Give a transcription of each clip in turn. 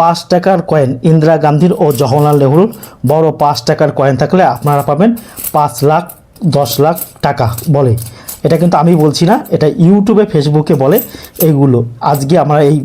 পাঁচ টাকার কয়েন ইন্দিরা গান্ধীর ও জওহরলাল নেহরুর বড় পাঁচ টাকার কয়েন থাকলে আপনারা পাবেন পাঁচ লাখ, দশ লাখ টাকা বলে। এটা কিন্তু আমি বলছি না, এটা ইউটিউবে ফেসবুকে বলে। এইগুলো আজকে আমরা এই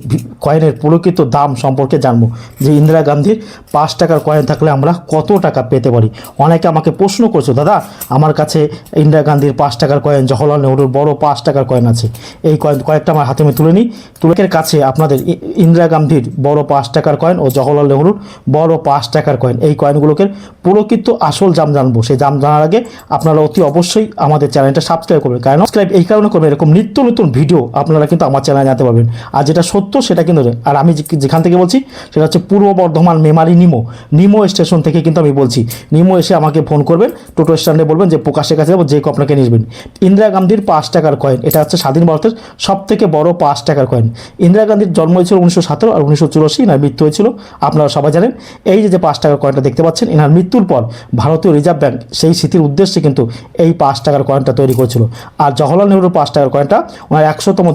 কয়েনের প্রকৃত দাম সম্পর্কে জানব যে ইন্দিরা গান্ধীর পাঁচ টাকার কয়েন থাকলে আমরা কত টাকা পেতে পারি। অনেকে আমাকে প্রশ্ন করছ, দাদা, আমার কাছে ইন্দিরা গান্ধীর পাঁচ টাকার কয়েন, জওহরলাল নেহরুর বড় পাঁচ টাকার কয়েন আছে। এই কয়েন কয়েকটা আমার হাতে আমি তুলে নিই। তুলেকের কাছে আপনাদের ইন্দিরা গান্ধীর বড় পাঁচ টাকার কয়েন ও জওহরলাল নেহরুর বড় পাঁচ টাকার কয়েন। এই কয়েনগুলোকে প্রকৃত আসল দাম জানব। সেই দাম জানার আগে আপনারা অতি অবশ্যই আমাদের চ্যানেলটা সাবস্ক্রাইব করবেন। কারণ সাবস্ক্রাইব এই কারণে করবেন, এরকম নিত্য নতুন ভিডিও আপনারা কিন্তু আমার চ্যানেলে জানতে পারবেন। আর যেটা সত্য, সেটা কিন্তু আর আমি যেখান থেকে বলছি, সেটা হচ্ছে পূর্ব বর্ধমান মেমারি নিমো। নিমো স্টেশন থেকে কিন্তু আমি বলছি। নিমো এসে আমাকে ফোন করবেন, টোটো স্ট্যান্ডে বলবেন যে, প্রকাশের কাছে যাব, যে আপনাকে নিয়ে আসবেন। ইন্দিরা গান্ধীর পাঁচ টাকার কয়েন এটা হচ্ছে স্বাধীন ভারতের সব থেকে বড় পাঁচ টাকার কয়েন ইন্দিরা গান্ধীর জন্ম হয়েছিল উনিশশো সতেরো আর উনিশশো চুরাশি এনার মৃত্যু হয়েছিল, আপনারা সবাই জানেন। এই যে পাঁচ টাকার কয়েনটা দেখতে পাচ্ছেন এনার মৃত্যুর পর ভারতীয় রিজার্ভ ব্যাঙ্ক সেই স্মৃতির উদ্দেশ্যে কিন্তু এই পাঁচ টাকার কয়েনটা তৈরি করেছিল। আর জওহরলাল নেহরুর পাঁচ টাকার কয়েনটা ওনার একশোতম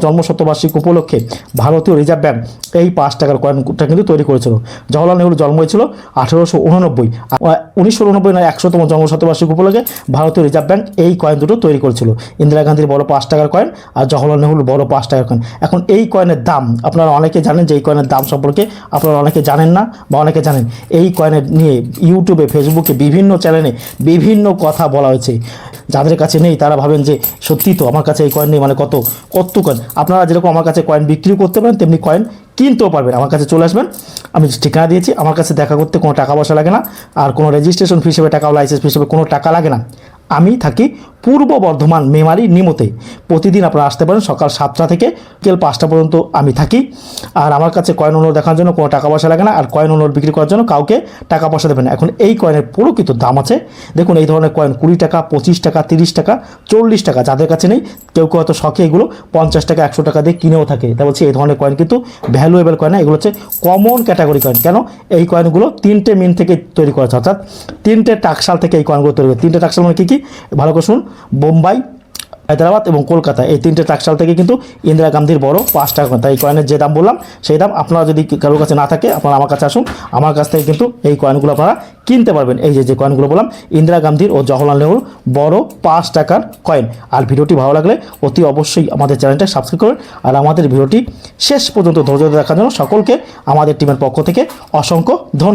জন্মশতবার্ষিকী উপলক্ষে ভারতীয় রিজার্ভ ব্যাংক এই পাঁচ টাকার কয়েনটা কিন্তু তৈরি করেছিল। জওহরলাল নেহরুর জন্ম হয়েছিল আঠেরোশো উননব্বই। উনিশশো উননব্বই নয়, একশোতম জন্মশতবার্ষিকী উপলক্ষে ভারতীয় রিজার্ভ ব্যাংক এই কয়েন দুটো তৈরি করেছিল। ইন্দিরা গান্ধীর বড় পাঁচ টাকার কয়েন আর জওহরলাল নেহরুর বড় পাঁচ টাকার কয়েন। এখন এই কয়েনের দাম আপনারা অনেকে জানেন যে এই কয়েনের দাম সম্পর্কে আপনারা অনেকে জানেন না বা অনেকে জানেন। এই কয়েনের নিয়ে ইউটিউবে, ফেসবুকে বিভিন্ন চ্যানেলে বিভিন্ন কথা বলা হয়েছে। যাদের কাছে নেই, তারা ভাবেন যে সত্যি তো আমার কাছে এই কয়েন নেই মানে কত? কত কয়েন আপনারা যেরকম আমার কাছে কয়েন বিক্রিও করতে পারেন, তেমনি কয়েন কিনতেও পারবেন। আমার কাছে চলে আসবেন। আমি ঠিকানা দিয়েছি। আমার কাছে দেখা করতে কোনো টাকা পয়সা লাগে না। আর কোনো রেজিস্ট্রেশন ফি হিসেবে, টাকা লাইসেন্স ফি হিসেবে কোনো টাকা লাগে না। আমি থাকি পূর্ব বর্ধমান মেমারি নিমতে। প্রতিদিন আপনারা আসতে পারেন সকাল সাতটা থেকে বিকেল পাঁচটা পর্যন্ত আমি থাকি। আর আমার কাছে কয়েন অনুরোধ দেখার জন্য কোনো টাকা পয়সা লাগে না। আর কয়েন অনুরোধ বিক্রি করার জন্য কাউকে টাকা পয়সা দেবেন এখন এই কয়েনের প্রকৃত দাম আছে। দেখুন, এই ধরনের কয়েন কুড়ি টাকা, পঁচিশ টাকা, তিরিশ টাকা, চল্লিশ টাকা, যাদের কাছে নেই, কেউ কেউ হয়তো শখে এগুলো পঞ্চাশ টাকা, একশো টাকা দিয়ে কিনেও থাকে। তা বলছি, এই ধরনের কয়েন কিন্তু ভ্যালুয়েবল কয়েন এগুলো হচ্ছে কমন ক্যাটাগরি কয়েন। কেন? এই কয়েনগুলো তিনটে মিন থেকে তৈরি করা হচ্ছে অর্থাৎ তিনটে টাকশাল থেকে এই কয়েনগুলো তৈরি করে। তিনটে টাকশাল মানে কী কী? ভালো করে শুনুন। বোম্বাই, হায়দ্রাবাদ এবং কলকাতা। এই তিনটে টাকশাল থেকে কিন্তু ইন্দিরা গান্ধীর বড় পাঁচ টাকা। তাই এই কয়েনের যে দাম বললাম, সেই দাম আপনারা যদি কারোর কাছে না থাকে, আপনারা আমার কাছে আসুন। আমার কাছ থেকে কিন্তু এই কয়েনগুলো আপনারা কিনতে পারবেন। এই যে যে কয়েনগুলো বললাম, ইন্দিরা গান্ধীর ও জওহরলাল নেহরুর বড় পাঁচ টাকার কয়েন আর ভিডিওটি ভালো লাগলে অতি অবশ্যই আমাদের চ্যানেলটা সাবস্ক্রাইব করবেন। আর আমাদের ভিডিওটি শেষ পর্যন্ত ধৈর্য ধরে দেখার জন্য সকলকে, আমাদের টিমের পক্ষ থেকে অসংখ্য ধন্যবাদ।